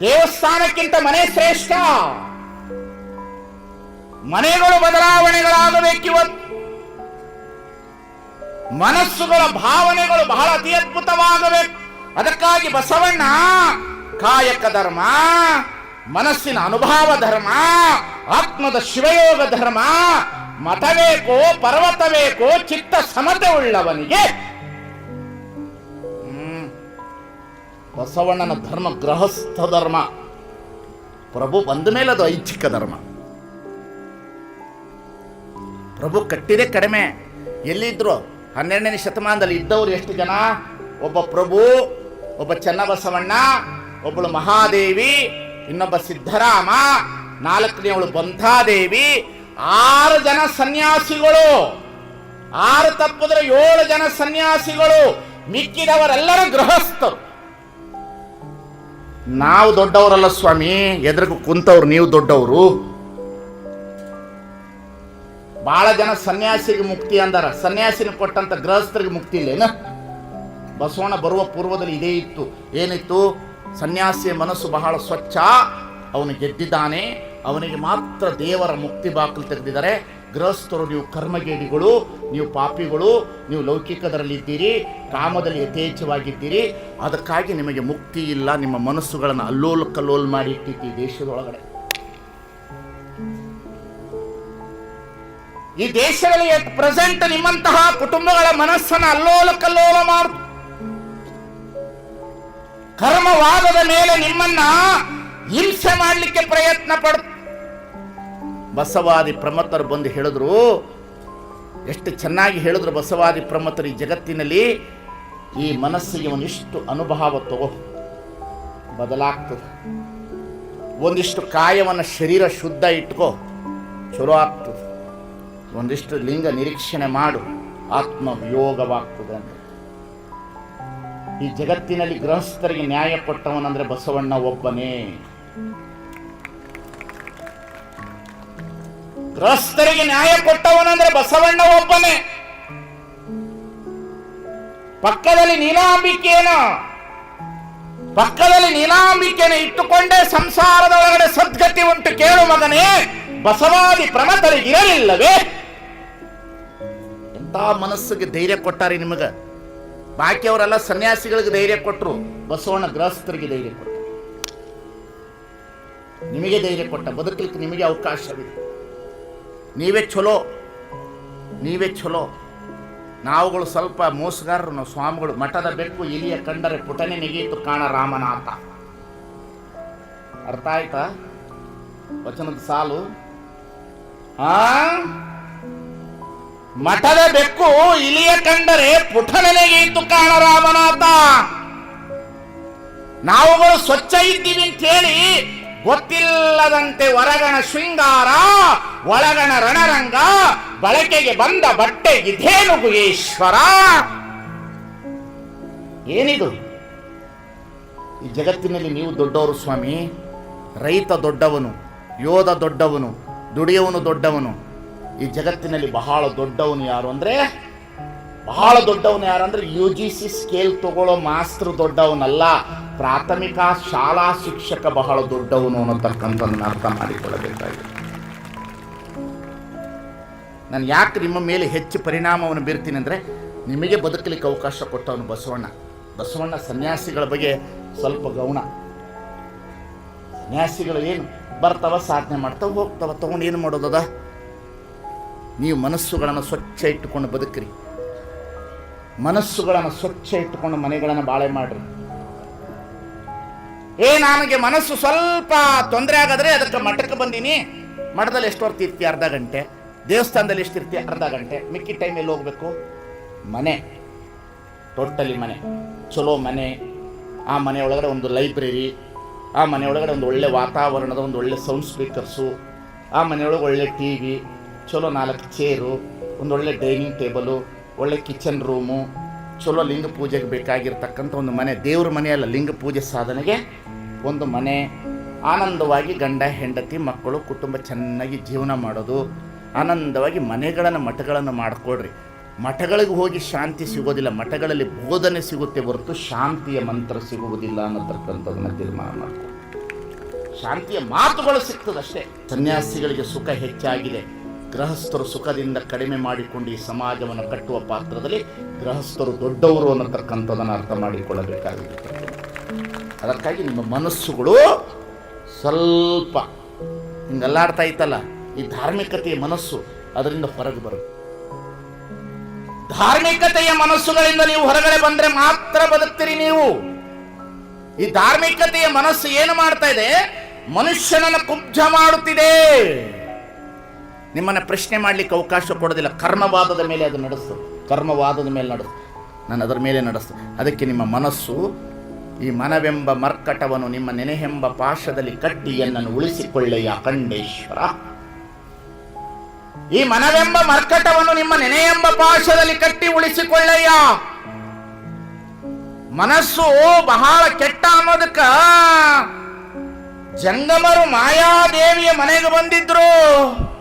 ದೇವಸ್ಥಾನಕ್ಕಿಂತ ಮನೆ ಶ್ರೇಷ್ಠ. ಮನೆಗಳು ಬದಲಾವಣೆಗಳಾಗಬೇಕಿವತ್ತು ಮನಸ್ಸುಗಳ ಭಾವನೆಗಳು ಬಹಳ ಅತಿ ಅದ್ಭುತವಾಗಬೇಕು. ಅದಕ್ಕಾಗಿ ಬಸವಣ್ಣ, ಕಾಯಕ ಧರ್ಮ, ಮನಸ್ಸಿನ ಅನುಭಾವ ಧರ್ಮ, ಆತ್ಮದ ಶಿವಯೋಗ ಧರ್ಮ ಮತ ಬೇಕೋ ಪರ್ವತ ಬೇಕೋ ಚಿತ್ತ ಸಮತೆ ಉಳ್ಳವನಿಗೆ ಬಸವಣ್ಣನ ಧರ್ಮ, ಗೃಹಸ್ಥ ಧರ್ಮ. ಪ್ರಭು ಬಂದ ಮೇಲೆ ಅದು ಐಚ್ಛಿಕ ಧರ್ಮ. ಪ್ರಭು ಕಟ್ಟಿದೆ ಕಡಿಮೆ. ಎಲ್ಲಿದ್ರು ಹನ್ನೆರಡನೇ ಶತಮಾನದಲ್ಲಿ ಇದ್ದವರು ಎಷ್ಟು ಜನ? ಒಬ್ಬ ಪ್ರಭು, ಒಬ್ಬ ಚನ್ನಬಸವಣ್ಣ, ಒಬ್ಬಳು ಮಹಾದೇವಿ, ಇನ್ನೊಬ್ಬ ಸಿದ್ಧರಾಮ ನಾಲ್ಕನೇವಳು ಬಂಧಾದೇವಿ, ಆರು ಜನ ಸನ್ಯಾಸಿಗಳು. ಆರು ತಪ್ಪಿದ್ರೆ ಏಳು ಜನ ಸನ್ಯಾಸಿಗಳು. ಮಿಕ್ಕಿದವರೆಲ್ಲರೂ ಗೃಹಸ್ಥರು. ನಾವು ದೊಡ್ಡವರಲ್ಲ ಸ್ವಾಮಿ ಎದುರು ಕುಂತವ್ರು ನೀವು ದೊಡ್ಡವರು. ಬಹಳ ಜನ ಸನ್ಯಾಸಿಗೆ ಮುಕ್ತಿ ಅಂದಾರ. ಸನ್ಯಾಸಿನ ಕೊಟ್ಟಂತ ಗೃಹಸ್ಥರಿಗೆ ಮುಕ್ತಿ ಇಲ್ಲ ಏನು? ಬಸವಣ್ಣ ಬರುವ ಪೂರ್ವದಲ್ಲಿ ಇದೇ ಇತ್ತು. ಏನಿತ್ತು? ಸನ್ಯಾಸಿಯ ಮನಸ್ಸು ಬಹಳ ಸ್ವಚ್ಛ. ಅವನು ಗೆದ್ದಿದ್ದಾನೆ. ಅವನಿಗೆ ಮಾತ್ರ ದೇವರ ಮುಕ್ತಿ ಬಾಕಲು ತೆಗೆದಿದ್ದಾರೆ. ಗೃಹಸ್ಥರು ನೀವು ಕರ್ಮಗೇಡಿಗಳು, ನೀವು ಪಾಪಿಗಳು, ನೀವು ಲೌಕಿಕದರಲ್ಲಿದ್ದೀರಿ, ಕಾಮದಲ್ಲಿ ಯಥೇಚ್ಛವಾಗಿದ್ದೀರಿ, ಅದಕ್ಕಾಗಿ ನಿಮಗೆ ಮುಕ್ತಿ ಇಲ್ಲ, ನಿಮ್ಮ ಮನಸ್ಸುಗಳನ್ನು ಅಲ್ಲೋಲ್ ಕಲ್ಲೋಲ್ ಮಾಡಿ ಇಟ್ಟಿತ್ತು ದೇಶದೊಳಗಡೆ. ಈ ದೇಶದಲ್ಲಿ ಪ್ರೆಸೆಂಟ್ ನಿಮ್ಮಂತಹ ಕುಟುಂಬಗಳ ಮನಸ್ಸನ್ನು ಅಲ್ಲೋಲ ಕಲ್ಲೋಲ ಮಾಡು. ಕರ್ಮವಾದದ ಮೇಲೆ ನಿಮ್ಮನ್ನ ಹಿಂಸೆ ಮಾಡಲಿಕ್ಕೆ ಪ್ರಯತ್ನ ಪಡ. ಬಸವಾದಿ ಪ್ರಮತರು ಬಂದು ಹೇಳಿದ್ರು, ಎಷ್ಟು ಚೆನ್ನಾಗಿ ಹೇಳಿದ್ರು ಬಸವಾದಿ ಪ್ರಮತರು ಈ ಜಗತ್ತಿನಲ್ಲಿ, ಈ ಮನಸ್ಸಿಗೆ ಒಂದಿಷ್ಟು ಅನುಭವ ತಗೋ. ಬದಲಾಗ್ತದೆ. ಒಂದಿಷ್ಟು ಕಾಯವನ್ನು ಶರೀರ ಶುದ್ಧ ಇಟ್ಕೋ. ಚಲೋ ಆಗ್ತದೆ. ಒಂದಿಷ್ಟು ಲಿಂಗ ನಿರೀಕ್ಷಣೆ ಮಾಡು. ಆತ್ಮ ಯೋಗವಾಗ್ತದೆ ಅಂತ ಈ ಜಗತ್ತಿನಲ್ಲಿ ಗೃಹಸ್ಥರಿಗೆ ನ್ಯಾಯ ಕೊಟ್ಟವನಂದ್ರೆ ಬಸವಣ್ಣ ಒಬ್ಬನೇ. ಗೃಹಸ್ಥರಿಗೆ ನ್ಯಾಯ ಕೊಟ್ಟವನಂದ್ರೆ ಬಸವಣ್ಣ ಒಬ್ಬನೇ. ಪಕ್ಕದಲ್ಲಿ ನೀಲಾಂಬಿಕೆಯನ ಪಕ್ಕದಲ್ಲಿ ನೀಲಾಂಬಿಕೆಯನ್ನು ಇಟ್ಟುಕೊಂಡೇ ಸಂಸಾರದ ಒಳಗಡೆ ಸದ್ಗತಿ ಉಂಟು ಕೇಳು ಮಗನೇ. ಬಸವಾದಿ ಪ್ರಮತರಿಗಿರಲಿಲ್ಲವೇ? ಎಂತ ಮನಸ್ಸಿಗೆ ಧೈರ್ಯ ಕೊಟ್ಟಾರೆ ನಿಮಗ? ಬಾಕಿಯವರೆಲ್ಲ ಸನ್ಯಾಸಿಗಳಿಗೆ ಧೈರ್ಯ ಕೊಟ್ಟರು ಬಸವಣ್ಣ ಗೃಹಸ್ಥರಿಗೆ ಧೈರ್ಯ ಕೊಟ್ಟರು ನಿಮಗೆ ಧೈರ್ಯ ಕೊಟ್ಟ, ಬದುಕಲಿಕ್ಕೆ ನಿಮಗೆ ಅವಕಾಶವಿದೆ. ನೀವೇ ಚಲೋ ನೀವೇ ಚಲೋ ನಾವುಗಳು ಸ್ವಲ್ಪ ಮೋಸಗಾರರು, ನಾವು ಸ್ವಾಮಿಗಳು. ಮಠದ ಬೆಕ್ಕು ಇಲಿಯ ಕಂಡರೆ ಪುಟನೆ ನೆಗೆಯಿತು ಕಾಣ ರಾಮನಾಥ. ಅರ್ಥ ಆಯ್ತಾ? ವಚನದ ಸಾಲು. ಆ? ಮಠದ ಬೆಕ್ಕು ಇಲಿಯ ಕಂಡರೆ ಪುಟನೆ ನೆಗೆಯಿತು ಕಾಣ ರಾಮನಾಥ. ನಾವುಗಳು ಸ್ವಚ್ಛ ಇದ್ದೀವಿ ಅಂತ ಹೇಳಿ ಗೊತ್ತಿಲ್ಲದಂತೆ ಹೊರಗಣ ಶೃಂಗಾರ, ಒಳಗಣ ರಣರಂಗ, ಬಳಕೆಗೆ ಬಂದ ಬಟ್ಟೆ ಇದೇನು ಗುಹೇಶ್ವರ? ಏನಿದು? ಈ ಜಗತ್ತಿನಲ್ಲಿ ನೀವು ದೊಡ್ಡವರು ಸ್ವಾಮಿ. ರೈತ ದೊಡ್ಡವನು, ಯೋಧ ದೊಡ್ಡವನು, ದುಡಿಯವನು ದೊಡ್ಡವನು. ಈ ಜಗತ್ತಿನಲ್ಲಿ ಬಹಳ ದೊಡ್ಡವನು ಯಾರು ಅಂದ್ರೆ ಬಹಳ ದೊಡ್ಡವನು ಯಾರಂದ್ರೆ ಯು ಜಿ ಸಿ ಸ್ಕೇಲ್ ತಗೊಳ್ಳೋ ಮಾಸ್ತರ್ ದೊಡ್ಡವನಲ್ಲ. ಪ್ರಾಥಮಿಕ ಶಾಲಾ ಶಿಕ್ಷಕ ಬಹಳ ದೊಡ್ಡವನು ಅನ್ನತಕ್ಕಂಥದ್ದನ್ನು ಅರ್ಥ ಮಾಡಿಕೊಳ್ಳಬೇಕಾಗಿದೆ. ನಾನು ಯಾಕೆ ನಿಮ್ಮ ಮೇಲೆ ಹೆಚ್ಚು ಪರಿಣಾಮವನ್ನು ಬೀರ್ತೀನಿ ಅಂದರೆ ನಿಮಗೆ ಬದುಕಲಿಕ್ಕೆ ಅವಕಾಶ ಕೊಟ್ಟವನು ಬಸವಣ್ಣ. ಬಸವಣ್ಣ ಸನ್ಯಾಸಿಗಳ ಬಗ್ಗೆ ಸ್ವಲ್ಪ ಗೌಣ. ಸನ್ಯಾಸಿಗಳು ಏನು ಬರ್ತಾವ ಸಾಧನೆ ಮಾಡ್ತಾವ ಹೋಗ್ತಾವ, ತಗೊಂಡು ಏನು ಮಾಡೋದದ? ನೀವು ಮನಸ್ಸುಗಳನ್ನು ಸ್ವಚ್ಛ ಇಟ್ಟುಕೊಂಡು ಬದುಕ್ರಿ. ಮನಸ್ಸುಗಳನ್ನು ಸ್ವಚ್ಛ ಇಟ್ಟುಕೊಂಡು ಮನೆಗಳನ್ನು ಬಾಳೆ ಮಾಡ್ರಿ. ಏ, ನನಗೆ ಮನಸ್ಸು ಸ್ವಲ್ಪ ತೊಂದರೆ ಆಗಾದ್ರೆ ಅದಕ್ಕೆ ಮಠಕ್ಕೆ ಬಂದೀನಿ. ಮಠದಲ್ಲಿ ಎಷ್ಟು ಹೊತ್ತು ಇರ್ತೀಯ? ಅರ್ಧ ಗಂಟೆ. ದೇವಸ್ಥಾನದಲ್ಲಿ ಎಷ್ಟು ಇರ್ತೀಯ? ಅರ್ಧ ಗಂಟೆ. ಮಿಕ್ಕಿ ಟೈಮ್ ಎಲ್ಲಿ ಹೋಗ್ಬೇಕು? ಮನೆ. ಟೋಟಲಿ ಮನೆ. ಚಲೋ ಮನೆ. ಆ ಮನೆ ಒಳಗಡೆ ಒಂದು ಲೈಬ್ರರಿ. ಆ ಮನೆ ಒಳಗಡೆ ಒಂದು ಒಳ್ಳೆ ವಾತಾವರಣದ ಒಂದು ಒಳ್ಳೆ ಸೌಂಡ್ ಸ್ಪೀಕರ್ಸು ಆ ಮನೆಯೊಳಗೆ ಒಳ್ಳೆ ಟಿ ವಿ ಚಲೋ ನಾಲ್ಕು ಚೇರು ಒಂದು ಒಳ್ಳೆ ಡೈನಿಂಗ್ ಟೇಬಲು ಒಳ್ಳೆ ಕಿಚನ್ ರೂಮು ಚಲೋ ಲಿಂಗ ಪೂಜೆಗೆ ಬೇಕಾಗಿರ್ತಕ್ಕಂಥ ಒಂದು ಮನೆ, ದೇವ್ರ ಮನೆ ಅಲ್ಲ, ಲಿಂಗ ಪೂಜೆ ಸಾಧನೆಗೆ ಒಂದು ಮನೆ. ಆನಂದವಾಗಿ ಗಂಡ, ಹೆಂಡತಿ, ಮಕ್ಕಳು, ಕುಟುಂಬ ಚೆನ್ನಾಗಿ ಜೀವನ ಮಾಡೋದು. ಆನಂದವಾಗಿ ಮನೆಗಳನ್ನು ಮಠಗಳನ್ನು ಮಾಡಿಕೊಡ್ರಿ ಮಠಗಳಿಗೆ ಹೋಗಿ ಶಾಂತಿ ಸಿಗೋದಿಲ್ಲ, ಮಠಗಳಲ್ಲಿ ಬೋಧನೆ ಸಿಗುತ್ತೆ ಹೊರತು ಶಾಂತಿಯ ಮಂತ್ರ ಸಿಗುವುದಿಲ್ಲ ಅನ್ನತಕ್ಕಂಥದ್ದನ್ನು ತೀರ್ಮಾನ ಶಾಂತಿಯ ಮಾತುಗಳು ಸಿಗ್ತದಷ್ಟೇ. ಸನ್ಯಾಸಿಗಳಿಗೆ ಸುಖ ಹೆಚ್ಚಾಗಿದೆ. ಗೃಹಸ್ಥರು ಸುಖದಿಂದ ಕಡಿಮೆ ಮಾಡಿಕೊಂಡು ಈ ಸಮಾಜವನ್ನು ಕಟ್ಟುವ ಪಾತ್ರದಲ್ಲಿ ಗೃಹಸ್ಥರು ದೊಡ್ಡವರು ಅನ್ನತಕ್ಕಂಥದ್ದನ್ನು ಅರ್ಥ ಮಾಡಿಕೊಳ್ಳಬೇಕಾಗಿರುತ್ತೆ ಅದಕ್ಕಾಗಿ ನಿಮ್ಮ ಮನಸ್ಸುಗಳು ಸ್ವಲ್ಪ ಹಿಂಗಲ್ಲಾಡ್ತಾ ಇತ್ತಲ್ಲ, ಈ ಧಾರ್ಮಿಕತೆಯ ಮನಸ್ಸು ಅದರಿಂದ ಹೊರಗೆ ಬರುತ್ತೆ. ಧಾರ್ಮಿಕತೆಯ ಮನಸ್ಸುಗಳಿಂದ ನೀವು ಹೊರಗಡೆ ಬಂದ್ರೆ ಮಾತ್ರ ಬದುಕ್ತೀರಿ ನೀವು. ಈ ಧಾರ್ಮಿಕತೆಯ ಮನಸ್ಸು ಏನು ಮಾಡ್ತಾ ಇದೆ? ಮನುಷ್ಯನನ್ನು ಕುಬ್ಜ ಮಾಡುತ್ತಿದೆ. ನಿಮ್ಮನ್ನ ಪ್ರಶ್ನೆ ಮಾಡಲಿಕ್ಕೆ ಅವಕಾಶ ಕೊಡೋದಿಲ್ಲ. ಕರ್ಮವಾದದ ಮೇಲೆ ಅದು ನಡೆಸ್ತು. ಕರ್ಮವಾದದ ಮೇಲೆ ನಡೆಸ್ತು. ನಾನು ಅದರ ಮೇಲೆ ನಡೆಸ್ತು. ಅದಕ್ಕೆ ನಿಮ್ಮ ಮನಸ್ಸು ಈ ಮನವೆಂಬ ಮರ್ಕಟವನ್ನು ನಿಮ್ಮ ನೆನೆಹೆಂಬ ಪಾಶದಲ್ಲಿ ಕಟ್ಟಿ ಎನ್ನನ್ನು ಉಳಿಸಿಕೊಳ್ಳೆಯ ಅಖಂಡೇಶ್ವರ. ಈ ಮನವೆಂಬ ಮರ್ಕಟವನ್ನು ನಿಮ್ಮ ನೆನೆಯೆಂಬ ಪಾಶದಲ್ಲಿ ಕಟ್ಟಿ ಉಳಿಸಿಕೊಳ್ಳಯ್ಯ ಮನಸ್ಸು ಬಹಳ ಕೆಟ್ಟ ಅನ್ನೋದಕ್ಕ ಜಂಗಮರು ಮಾಯಾದೇವಿಯ ಮನೆಗೆ ಬಂದಿದ್ರು.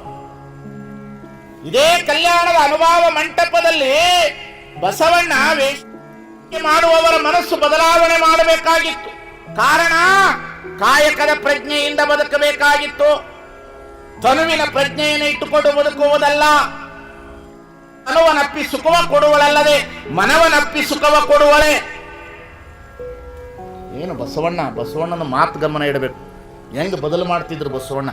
ಇದೇ ಕಲ್ಯಾಣದ ಅನುಭವ ಮಂಟಪದಲ್ಲಿ ಬಸವಣ್ಣ ಮಾಡುವವರ ಮನಸ್ಸು ಬದಲಾವಣೆ ಮಾಡಬೇಕಾಗಿತ್ತು. ಕಾರಣ, ಕಾಯಕದ ಪ್ರಜ್ಞೆಯಿಂದ ಬದುಕಬೇಕಾಗಿತ್ತು. ತನುವಿನ ಪ್ರಜ್ಞೆಯನ್ನು ಇಟ್ಟುಕೊಂಡು ಬದುಕುವುದಲ್ಲ. ತನುವನಪ್ಪಿ ಸುಖವ ಕೊಡುವಳಲ್ಲದೆ, ಮನವನಪ್ಪಿ ಸುಖವ ಕೊಡುವಳೆ. ಏನು ಬಸವಣ್ಣ, ಬಸವಣ್ಣನ ಮಾತು ಗಮನ ಇಡಬೇಕು. ಹೆಂಗ್ ಬದಲು ಮಾಡ್ತಿದ್ರು ಬಸವಣ್ಣ?